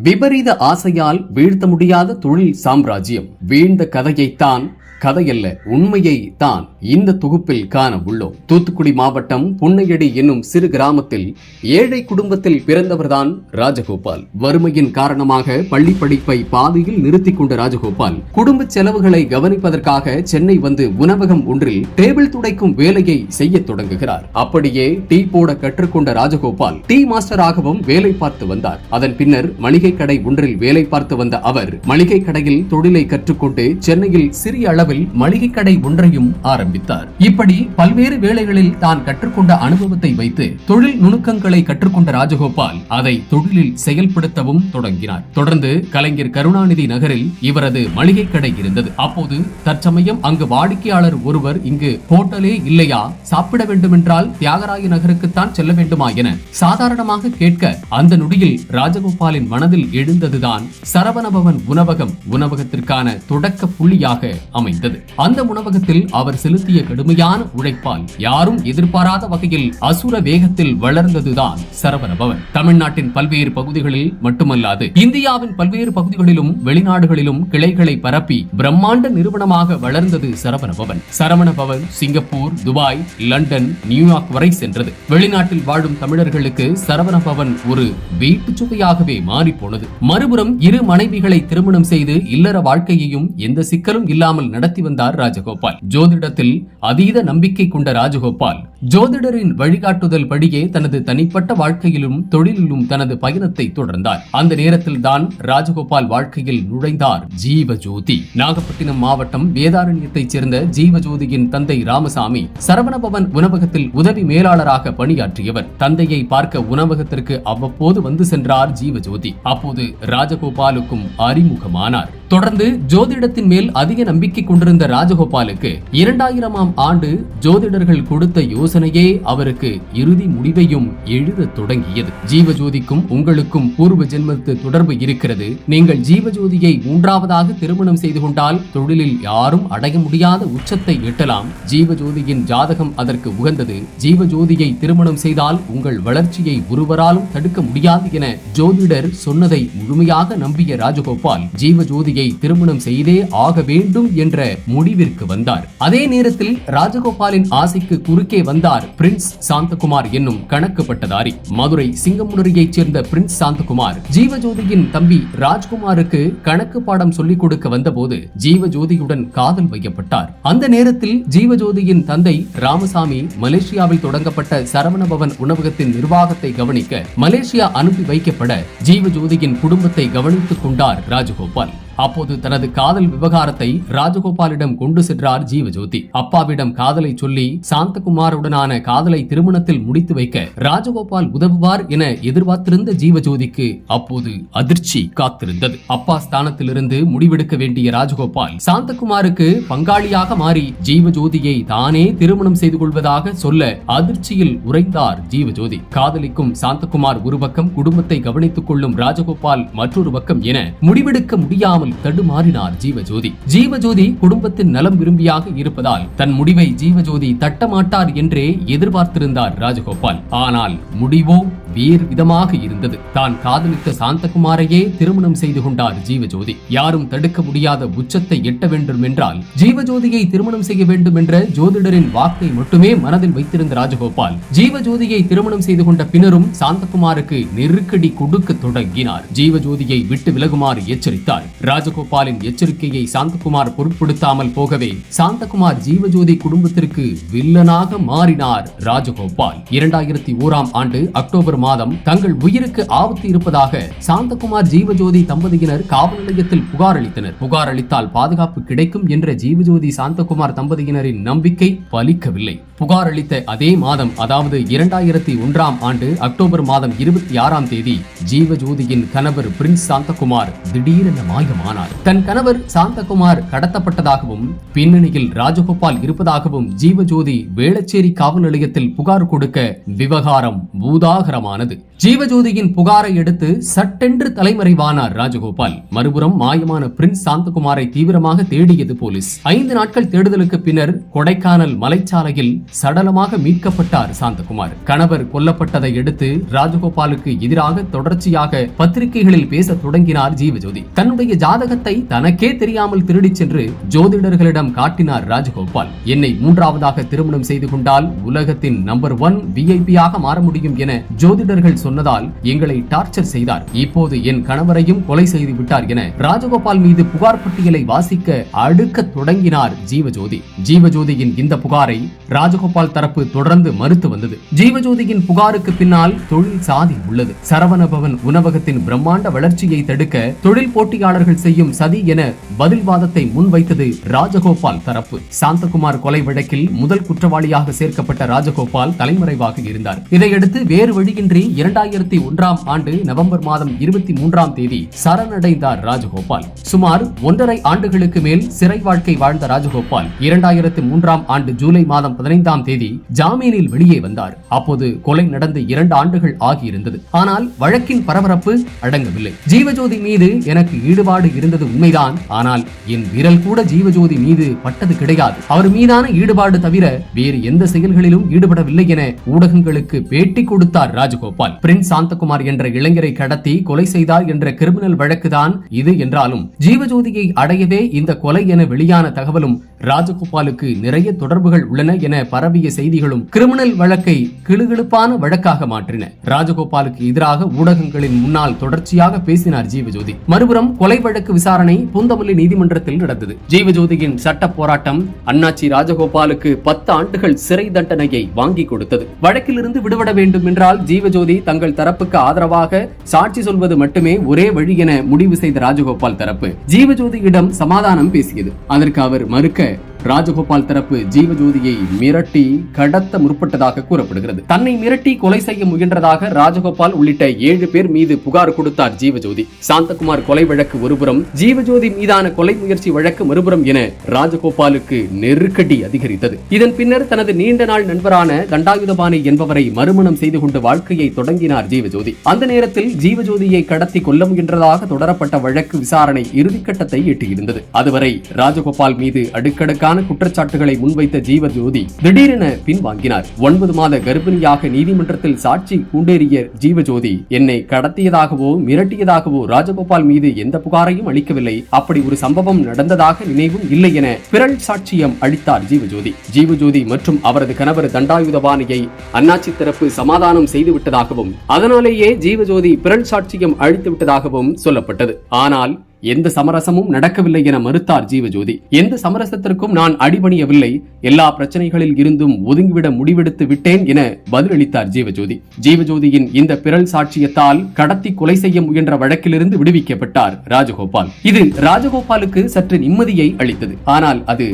விபரீத ஆசையால் வீழ்த்த முடியாத தொழில் சாம்ராஜ்யம். வீழ்ந்த கதையைத்தான் கதையல்ல உண்மையை தான் இந்த தொகுப்பில் காண உள்ளோம். தூத்துக்குடி மாவட்டம் புன்னையடி என்னும் சிறு கிராமத்தில் ஏழை குடும்பத்தில் பிறந்தவர்தான் ராஜகோபால். வறுமையின் காரணமாக பள்ளி படிப்பை பாதியில் நிறுத்திக் கொண்ட ராஜகோபால். குடும்ப செலவுகளை கவனிப்பதற்காக சென்னை வந்து உணவகம் ஒன்றில் டேபிள் துடைக்கும் வேலையை செய்ய தொடங்குகிறார். அப்படியே டீ போட கற்றுக்கொண்ட ராஜகோபால் டீ மாஸ்டராகவும் வேலை பார்த்து வந்தார். அதன் பின்னர் மளிகை கடை ஒன்றில் வேலை பார்த்து வந்த அவர் மளிகை கடையில் தொழிலை கற்றுக்கொண்டு சென்னையில் சிறிய அளவில் மளிகை கடை ஒன்றையும் ஆரம்பித்தார். இப்படி பல்வேறு வேளைகளில் தான் கற்றுக்கொண்ட அனுபவத்தை வைத்து தொழில் நுணுக்கங்களை கற்றுக்கொண்ட ராஜகோபால் அதை தொழிலில் செயல்படுத்தவும் தொடங்கினார். தொடர்ந்து கலைஞர் கருணாநிதி நகரில் இவரது மளிகை கடை இருந்தது. அப்போது தற்சமயம் அங்கு வாடிக்கையாளர் ஒருவர் இங்கு ஹோட்டலே இல்லையா? சாப்பிட வேண்டுமென்றால் தியாகராய நகருக்குத்தான் செல்ல வேண்டுமா என சாதாரணமாக கேட்க அந்த நொடியில் ராஜகோபாலின் மனதில் எழுந்ததுதான் சரவணபவன் உணவகம் உணவகத்திற்கான தொடக்க புள்ளியாக அமைந்தது. அந்த உணவகத்தில் அவர் செலுத்திய கடுமையான உழைப்பால் யாரும் எதிர்பாராத வகையில் அசுர வேகத்தில் வளர்ந்ததுதான் சரவணபவன். தமிழ்நாட்டின் பல்வேறு பகுதிகளில் மட்டுமல்லாது இந்தியாவின் பல்வேறு பகுதிகளிலும் வெளிநாடுகளிலும் கிளைகளை பரப்பி பிரம்மாண்ட நிறுவனமாக வளர்ந்தது Saravanabhavan. Saravanabhavan Singapore Dubai London New York வரை சென்றது. வெளிநாட்டில் வாழும் தமிழர்களுக்கு சரவணபவன் ஒரு வீட்டு சுவையாகவே மாறி போனது மறுபுறம் இரு மனைவிகளை திருமணம் செய்து இல்லற வாழ்க்கையையும் எந்த சிக்கலும் இல்லாமல் நடத்த நடத்தி வந்தார் ராஜகோபால். ஜோதிடத்தில் அதீத நம்பிக்கை கொண்ட ராஜகோபால் ஜோதிடரின் வழிகாட்டுதல் படியே தனது தனிப்பட்ட வாழ்க்கையிலும் தொழிலிலும் தனது பயணத்தை தொடர்ந்தார். அந்த நேரத்தில் தான் ராஜகோபால் வாழ்க்கையில் நுழைந்தார் ஜீவஜோதி. நாகப்பட்டினம் மாவட்டம் வேதாரண்யத்தைச் சேர்ந்த ஜீவஜோதியின் தந்தை ராமசாமி சரவணபவன் உணவகத்தில் உதவி மேலாளராக பணியாற்றியவர். தந்தையை பார்க்க உணவகத்திற்கு அவ்வப்போது வந்து சென்றார் ஜீவஜோதி. அப்போது ராஜகோபாலுக்கும் அறிமுகமானார். தொடர்ந்து ஜோதிடத்தின் மேல் அதிக நம்பிக்கை கொண்டிருந்த ராஜகோபாலுக்கு இரண்டாயிரமாம் ஆண்டு ஜோதிடர்கள் கொடுத்த யோசனையே அவருக்கு இறுதி முடிவையும் எழுதத் தொடங்கியது. ஜீவஜோதிக்கும் உங்களுக்கும் பூர்வ ஜென்மத்து தொடர்பு இருக்கிறது. நீங்கள் ஜீவஜோதியை மூன்றாவதாக திருமணம் செய்து கொண்டால் தொழிலில் யாரும் அடைய முடியாத உச்சத்தை எட்டலாம். ஜீவஜோதியின் ஜாதகம் அதற்கு உகந்தது. ஜீவஜோதியை திருமணம் செய்தால் உங்கள் வளர்ச்சியை ஒருவராலும் தடுக்க முடியாது என ஜோதிடர் சொன்னதை முழுமையாக நம்பிய ராஜகோபால் ஜீவஜோதியை திருமணம் செய்தே ஆக வேண்டும் என்ற முடிவிற்கு வந்தார். அதே நேரத்தில் ராஜகோபாலின் ஆசைக்கு குறுக்கே வந்தார் பிரின்ஸ் சாந்தகுமார் என்னும் கணக்கு பட்டதாரி. மதுரை சிங்கமுனரியைச் சேர்ந்த பிரின்ஸ் சாந்தகுமார் ஜீவஜோதியின் தம்பி ராஜ்குமாருக்கு கணக்கு பாடம் சொல்லிக் கொடுக்க வந்தபோது ஜீவஜோதியுடன் காதல் வைக்கப்பட்டார். அந்த நேரத்தில் ஜீவஜோதியின் தந்தை ராமசாமி மலேசியாவில் தொடங்கப்பட்ட சரவணபவன் உணவகத்தின் நிர்வாகத்தை கவனிக்க மலேசியா அனுப்பி வைக்கப்பட ஜீவஜோதியின் குடும்பத்தை கவனித்துக் கொண்டார் ராஜகோபால். அப்போது தனது காதல் விவகாரத்தை ராஜகோபாலிடம் கொண்டு சென்றார் ஜீவஜோதி. அப்பாவிடம் காதலை சொல்லி சாந்தகுமாருடனான காதலை திருமணத்தில் முடித்து வைக்க ராஜகோபால் உதவுவார் என எதிர்பார்த்திருந்த ஜீவஜோதிக்கு அப்போது அதிர்ச்சி காத்திருந்தது. அப்பா ஸ்தானத்திலிருந்து முடிவெடுக்க வேண்டிய ராஜகோபால் சாந்தகுமாருக்கு பங்காளியாக மாறி ஜீவஜோதியை தானே திருமணம் செய்து கொள்வதாக சொல்ல அதிர்ச்சியில் உறைந்தார் ஜீவஜோதி. காதலிக்கும் சாந்தகுமார் ஒரு பக்கம் குடும்பத்தை கவனித்துக் கொள்ளும் ராஜகோபால் மற்றொரு பக்கம் என முடிவெடுக்க முடியாமல் தடுமாறினார் ஜீவஜோதி. ஜீவஜோதி குடும்பத்தின் நலம் விரும்பியாக இருப்பதால் தன் முடிவை ஜீவஜோதி தட்டமாட்டார் என்றே எதிர்பார்த்திருந்தார் ராஜகோபால். ஆனால் முடிவோ வேறு விதமாக இருந்தது. தான் காதலித்த சாந்தகுமாரையே திருமணம் செய்து கொண்டார் ஜீவஜோதி. யாரும் தடுக்க முடியாத உச்சத்தை எட்ட வேண்டும் என்றால் ஜீவஜோதியை திருமணம் செய்ய வேண்டும் என்ற ஜோதிடரின் வாக்கை மட்டுமே மனதில் வைத்திருந்த ராஜகோபால் ஜீவஜோதியை திருமணம் செய்து கொண்ட பின்னரும் சாந்தகுமாருக்கு நெருக்கடி கொடுக்க தொடங்கினார். ஜீவஜோதியை விட்டு விலகுமாறு எச்சரித்தார். ராஜகோபாலின் எச்சரிக்கையை சாந்தகுமார் பொருட்படுத்தாமல் போகவே சாந்தகுமார் ஜீவஜோதி குடும்பத்திற்கு வில்லனாக மாறினார் ராஜகோபால். இரண்டாயிரத்தி ஓராம் ஆண்டு அக்டோபர் மாதம் தங்கள் உயிருக்கு ஆபத்து இருப்பதாக சாந்தகுமார் ஜீவஜோதி தம்பதியினர் காவல் நிலையத்தில் புகார் அளித்தனர். புகார் அளித்தால் பாதுகாப்பு கிடைக்கும் என்ற ஜீவஜோதி சாந்தகுமார் தம்பதியினரின் நம்பிக்கை பலிக்கவில்லை. புகார் அளித்த அதே மாதம் அதாவது இரண்டாயிரத்தி ஒன்றாம் ஆண்டு அக்டோபர் மாதம் இருபத்தி ஆறாம் தேதி ஜீவஜோதியின் கணவர் பிரின்ஸ் சாந்தகுமார் திடீரென மாயமானார். காலமானார் தன் கணவர் சாந்தகுமார் கடத்தப்பட்டதாகவும் பின்னணியில் ராஜகோபால் இருப்பதாகவும் ஜீவஜோதி வேளச்சேரி காவல் நிலையத்தில் புகார் கொடுக்க விவகாரம் பூதாகரமானது. ஜீவஜோதியின் புகாரை எடுத்து சட்டென்று தலைமறைவானார் ராஜகோபால். மறுபுறம் மாயமான பிரின்ஸ் சாந்தகுமாரை தீவிரமாக தேடியது போலீஸ். ஐந்து நாட்கள் தேடுதலுக்கு பின்னர் கொடைக்கானல் மலைச்சாலையில் சடலமாக மீட்கப்பட்டார் சாந்தகுமார். கணவர் கொல்லப்பட்டதை அடுத்து ராஜகோபாலுக்கு எதிராக தொடர்ச்சியாக பத்திரிகைகளில் பேச தொடங்கினார் ஜீவஜோதி. தன்னுடைய ஜாதகத்தை தனக்கே தெரியாமல் திருடிச் சென்று ஜோதிடர்களிடம் காட்டினார் ராஜகோபால். என்னை மூன்றாவதாக திருமணம் செய்து கொண்டால் உலகத்தின் நம்பர் ஒன் விஐபியாக மாற முடியும் என ஜோதிடர்கள் சொன்னதால் எங்களை டார்ச்சர் செய்தார். இப்போது என் கணவரையும் கொலை செய்து விட்டார் என ராஜகோபால் மீது புகார் பட்டியலை வாசிக்க அடுக்க தொடங்கினார் ஜீவஜோதி. ஜீவஜோதியின் இந்த புகாரை ராஜகோபால் தரப்பு தொடர்ந்து மறுத்து வந்தது. ஜீவஜோதியின் புகாருக்கு பின்னால் தொழில் சாதி உள்ளது. சரவணபவன் உணவகத்தின் பிரம்மாண்ட வளர்ச்சியை தடுக்க தொழில் போட்டியாளர்கள் செய்யும் சதி என பதில்வாதத்தை முன்வைத்தது ராஜகோபால் தரப்பு. சாந்தகுமார் கொலை வழக்கில் முதல் குற்றவாளியாக சேர்க்கப்பட்ட ராஜகோபால் தலைமறைவாக இருந்தார். இதையடுத்து வேறு வழியின்றி இரண்டாயிரத்தி ஒன்றாம் ஆண்டு நவம்பர் மாதம் இருபத்தி மூன்றாம் தேதி சரணடைந்தார் ராஜகோபால். சுமார் ஒன்றரை ஆண்டுகளுக்கு மேல் சிறை வாழ்க்கை வாழ்ந்த ராஜகோபால் இரண்டாயிரத்தி மூன்றாம் ஆண்டு ஜூலை மாதம் பதினைந்தாம் தேதி ஜாமீனில் வெளியே வந்தார். அப்போது கொலை நடந்து இரண்டு ஆண்டுகள் ஆகியிருந்தது. ஆனால் வழக்கின் பரபரப்பு அடங்கவில்லை. ஜீவஜோதி மீது எனக்கு ஈடுபாடு இருந்தது உண்மைதான். ஆனால் என் விரல் கூட ஜீவஜோதி மீது பட்டது கிடையாது. அவர் மீதான ஈடுபாடு தவிர வேறு எந்த செயல்களிலும் ஈடுபடவில்லை என ஊடகங்களுக்கு பேட்டி கொடுத்தார் ராஜகோபால். பிரின்ஸ் சாந்தகுமார் என்ற இளைஞரை கடத்தி கொலை செய்தார் என்ற கிரிமினல் வழக்குதான் இது என்றாலும் ஜீவஜோதியை அடையவே இந்த கொலை என வெளியான தகவலும் ராஜகோபாலுக்கு நிறைய தொடர்புகள் உள்ளன என பரவிய செய்திகளும் கிரிமினல் வழக்கை கிளுகிழுப்பான வழக்காக மாற்றின. ராஜகோபாலுக்கு எதிராக ஊடகங்களின் முன்னால் தொடர்ச்சியாக பேசினார் ஜீவஜோதி. மறுபுறம் கொலை வழக்கு வழக்கு விசாரணை பூந்தமல்லி நீதிமன்றத்தில் நடந்தது. ஜீவஜோதியின் சட்ட போராட்டம் அண்ணாச்சி ராஜகோபாலுக்கு பத்து ஆண்டுகள் சிறை தண்டனையை வாங்கி கொடுத்தது. வழக்கிலிருந்து விடுபட வேண்டும் என்றால் ஜீவஜோதி தங்கள் தரப்புக்கு ஆதரவாக சாட்சி சொல்வது மட்டுமே ஒரே வழி என முடிவு செய்த ராஜகோபால் தரப்பு. ஜீவஜோதியிடம் சமாதானம் பேசியது. அதற்கு அவர் மறுக்க ராஜகோபால் தரப்பு ஜீவஜோதியை மிரட்டி கடத்த முற்பட்டதாக கூறப்படுகிறது. தன்னை மிரட்டி கொலை செய்ய முயன்றதாக ராஜகோபால் உள்ளிட்ட ஏழு பேர் மீது புகார் கொடுத்தார் ஜீவஜோதி. சாந்தகுமார் கொலை வழக்கு ஒருபுறம் ஜீவஜோதி மீதான கொலை முயற்சி வழக்கு மறுபுறம் என ராஜகோபாலுக்கு நெருக்கடி அதிகரித்தது. இதன் பின்னர் தனது நீண்ட நாள் நண்பரான தண்டாயுதபாணி என்பவரை மறுமணம் செய்து கொண்டு வாழ்க்கையை தொடங்கினார் ஜீவஜோதி. அந்த நேரத்தில் ஜீவஜோதியை கடத்தி கொல்ல முயன்றதாக தொடரப்பட்ட வழக்கு விசாரணை இறுதிக்கட்டத்தை எட்டியிருந்தது. அதுவரை ராஜகோபால் மீது அடுக்கடுக்கான குற்றச்சாட்டுகளை முன்வைத்த ஜீவஜோதி திடீரென பின்வாங்கினார். ஒன்பது மாத கர்ப்பிணியாக நீதிமன்றத்தில் சாட்சி கூண்டேறிய ஜீவஜோதி என்னை கடத்தியதாகவோ மிரட்டியதாகவோ ராஜகோபால் மீது எந்த புகாரையும் அளிக்கவில்லை. அப்படி ஒரு சம்பவம் நடந்ததாக நினைவும் இல்லை என பிறல் சாட்சியம் அளித்தார் ஜீவஜோதி. ஜீவஜோதி மற்றும் அவரது கணவர் தண்டாயுதபாணியை அண்ணாச்சி தரப்பு சமாதானம் செய்து விட்டதாகவும் அதனாலேயே ஜீவஜோதி பிறல் சாட்சியம் அழித்து விட்டதாகவும் சொல்லப்பட்டது. ஆனால் எந்த சமரசமும் நடக்கவில்லை என மறுத்தார் ஜீவஜோதி. எந்த சமரசத்திற்கும் நான் அடிபணியவில்லை. எல்லா பிரச்சனைகளில் இருந்தும் ஒதுங்கிவிட முடிவெடுத்து விட்டேன் என பதிலளித்தார் ஜீவஜோதி. ஜீவஜோதியின் இந்த பிறல் சாட்சியத்தால் கடத்தி கொலை செய்ய முயன்ற வழக்கிலிருந்து விடுவிக்கப்பட்டார் ராஜகோபால். இது ராஜகோபாலுக்கு சற்று நிம்மதியை அளித்தது. ஆனால் அது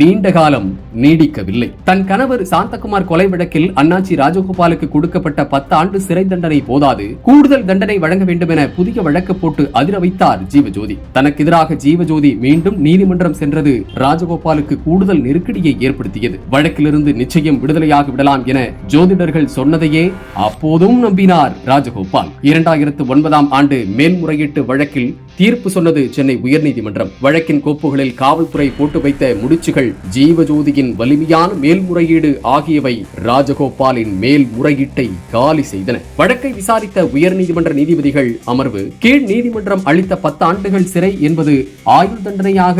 நீண்ட காலம் நீடிக்கவில்லை. தன் கணவர் சாந்தகுமார் கொலை வழக்கில் அண்ணாச்சி ராஜகோபாலுக்கு கொடுக்கப்பட்ட பத்து ஆண்டு சிறை தண்டனை போதாது. கூடுதல் தண்டனை வழங்க வேண்டும் என புதிய வழக்கு போட்டு அதிர வைத்தார் ஜீவஜோதி. தனக்கு எதிராக ஜீவஜோதி மீண்டும் நீதிமன்றம் சென்றது ராஜகோபாலுக்கு கூடுதல் நெருக்கடியை ஏற்படுத்தியது. வழக்கிலிருந்து நிச்சயம் விடுதலையாகி விடலாம் என ஜோதிடர்கள் சொன்னதையே அப்போதும் நம்பினார் ராஜகோபால். இரண்டாயிரத்து ஒன்பதாம் ஆண்டு மேல்முறையீட்டு வழக்கில் தீர்ப்பு சொன்னது சென்னை உயர்நீதிமன்றம். வழக்கின் கோப்புகளில் காவல்துறை போட்டு வைத்த முடிச்சுகள் ஜீவஜோதியின் வலிமையான மேல்முறையீடு ஆகியவை ராஜகோபாலின் மேல்முறையீட்டை காலி செய்தன. வழக்கை விசாரித்த உயர்நீதிமன்ற நீதிபதிகள் அமர்வு கீழ் நீதிமன்றம் அளித்த பத்து ஆண்டுகள் சிறை என்பது ஆயுள் தண்டனையாக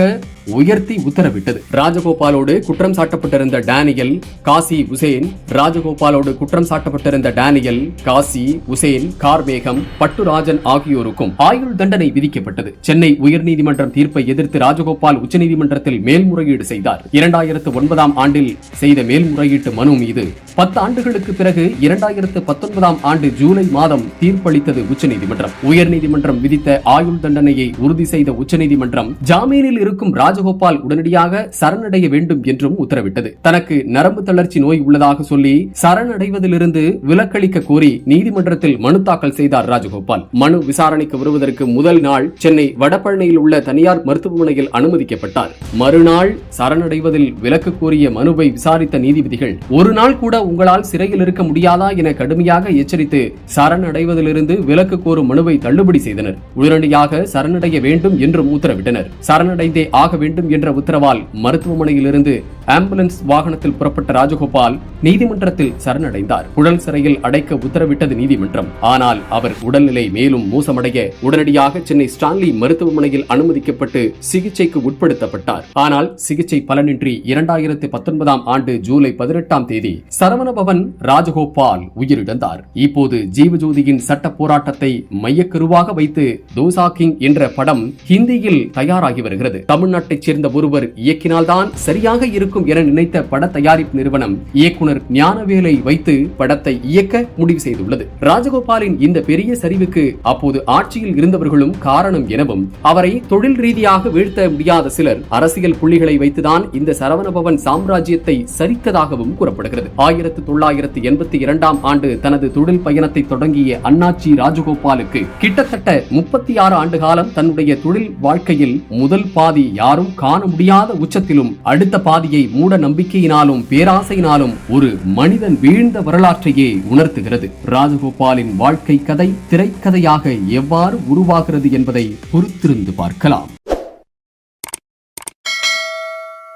உயர்த்தி உத்தரவிட்டது. ராஜகோபாலோடு குற்றம் சாட்டப்பட்டிருந்த டேனியல் காசி உசேன் ராஜகோபாலோடு குற்றம் சாட்டப்பட்டிருந்த டேனியல் காசி உசேன் கார்மேகம் பட்டுராஜன் ஆகியோருக்கும் ஆயுள் தண்டனை விதிக்கப்பட்டது. சென்னை உயர்நீதிமன்றம் தீர்ப்பை எதிர்த்து ராஜகோபால் உச்சநீதிமன்றத்தில் மேல்முறையீடு செய்தார். இரண்டாயிரத்து ஒன்பதாம் ஆண்டில் செய்த மேல்முறையீட்டு மனு மீது பத்து ஆண்டுகளுக்கு பிறகு இரண்டாயிரத்து பத்தொன்பதாம் ஆண்டு ஜூலை மாதம் தீர்ப்பளித்தது உச்சநீதிமன்றம். உயர்நீதிமன்றம் விதித்த ஆயுள் தண்டனையை உறுதி செய்த உச்சநீதிமன்றம் ஜாமீனில் இருக்கும் ராஜ ராஜகோபால் உடனடியாக சரணடைய வேண்டும் என்றும் உத்தரவிட்டது. தனக்கு நரம்பு தளர்ச்சி நோய் உள்ளதாக சொல்லி சரணடைவதிலிருந்து விலக்களிக்க கோரி நீதிமன்றத்தில் மனு தாக்கல் செய்தார் ராஜகோபால். மனு விசாரணைக்கு வருவதற்கு முதல் நாள் சென்னை வடபழனியில் உள்ள தனியார் மருத்துவமனையில் அனுமதிக்கப்பட்டார். மறுநாள் சரணடைவதில் விலக்கு கோரிய மனுவை விசாரித்த நீதிபதிகள் ஒரு நாள் கூட உங்களால் சிறையில் இருக்க முடியாதா என கடுமையாக எச்சரித்து சரணடைவதிலிருந்து விலக்கு கோரும் மனுவை தள்ளுபடி செய்தனர். உடனடியாக சரணடைய வேண்டும் என்றும் உத்தரவிட்டனர். சரணடைந்தே ஆக வேண்டும் என்ற உத்தரவால் மருத்துவமனையிலிருந்து ஆம்புலன்ஸ் வாகனத்தில் புறப்பட்ட ராஜகோபால் நீதிமன்றத்தில் சரணடைந்தார். குழல் சிறையில் அடைக்க உத்தரவிட்டது நீதிமன்றம். ஆனால் அவர் உடல்நிலை மேலும் மோசமடைய உடனடியாக சென்னை ஸ்டான்லி மருத்துவமனையில் அனுமதிக்கப்பட்டு சிகிச்சைக்கு உட்படுத்தப்பட்டார். ஆனால் சிகிச்சை பலனின்றி இரண்டாயிரத்தி பத்தொன்பதாம் ஆண்டு ஜூலை பதினெட்டாம் தேதி சரவணபவன் ராஜகோபால் உயிரிழந்தார். இப்போது ஜீவஜோதியின் சட்ட போராட்டத்தை மையக்கருவாக வைத்து தோசா கிங் என்ற படம் ஹிந்தியில் தயாராகி வருகிறது. தமிழ்நாட்டை தமிழ்நாட்டைச் சேர்ந்த ஒருவர் இயக்கினால்தான் சரியாக இருக்கும் என நினைத்த பட தயாரிப்பு நிறுவனம் இயக்குனர் ஞானவேலை வைத்து படத்தை இயக்க முடிவு செய்துள்ளது. ராஜகோபாலின் இந்த பெரிய சரிவுக்கு அப்போது ஆட்சியில் இருந்தவர்களும் காரணம் எனவும் அவரை தொழில் ரீதியாக வீழ்த்த முடியாத சிலர் அரசியல் புள்ளிகளை வைத்துதான் இந்த சரவணபவன் சாம்ராஜ்யத்தை சரித்ததாகவும் கூறப்படுகிறது. ஆயிரத்தி தொள்ளாயிரத்தி எண்பத்தி இரண்டாம் ஆண்டு தனது தொழில் பயணத்தை தொடங்கிய அண்ணாச்சி ராஜகோபாலுக்கு கிட்டத்தட்ட முப்பத்தி ஆறு ஆண்டு காலம் தன்னுடைய தொழில் வாழ்க்கையில் முதல் பாதி யாரும் யாரும் காண முடியாத உச்சத்திலும் அடுத்த பாதியை மூட நம்பிக்கையினாலும் பேராசையினாலும் ஒரு மனிதன் வீழ்ந்த வரலாற்றையே உணர்த்துகிறது. ராஜகோபாலின் வாழ்க்கை கதை திரைக்கதையாக எவ்வாறு உருவாகிறது என்பதை பொறுத்திருந்து பார்க்கலாம்.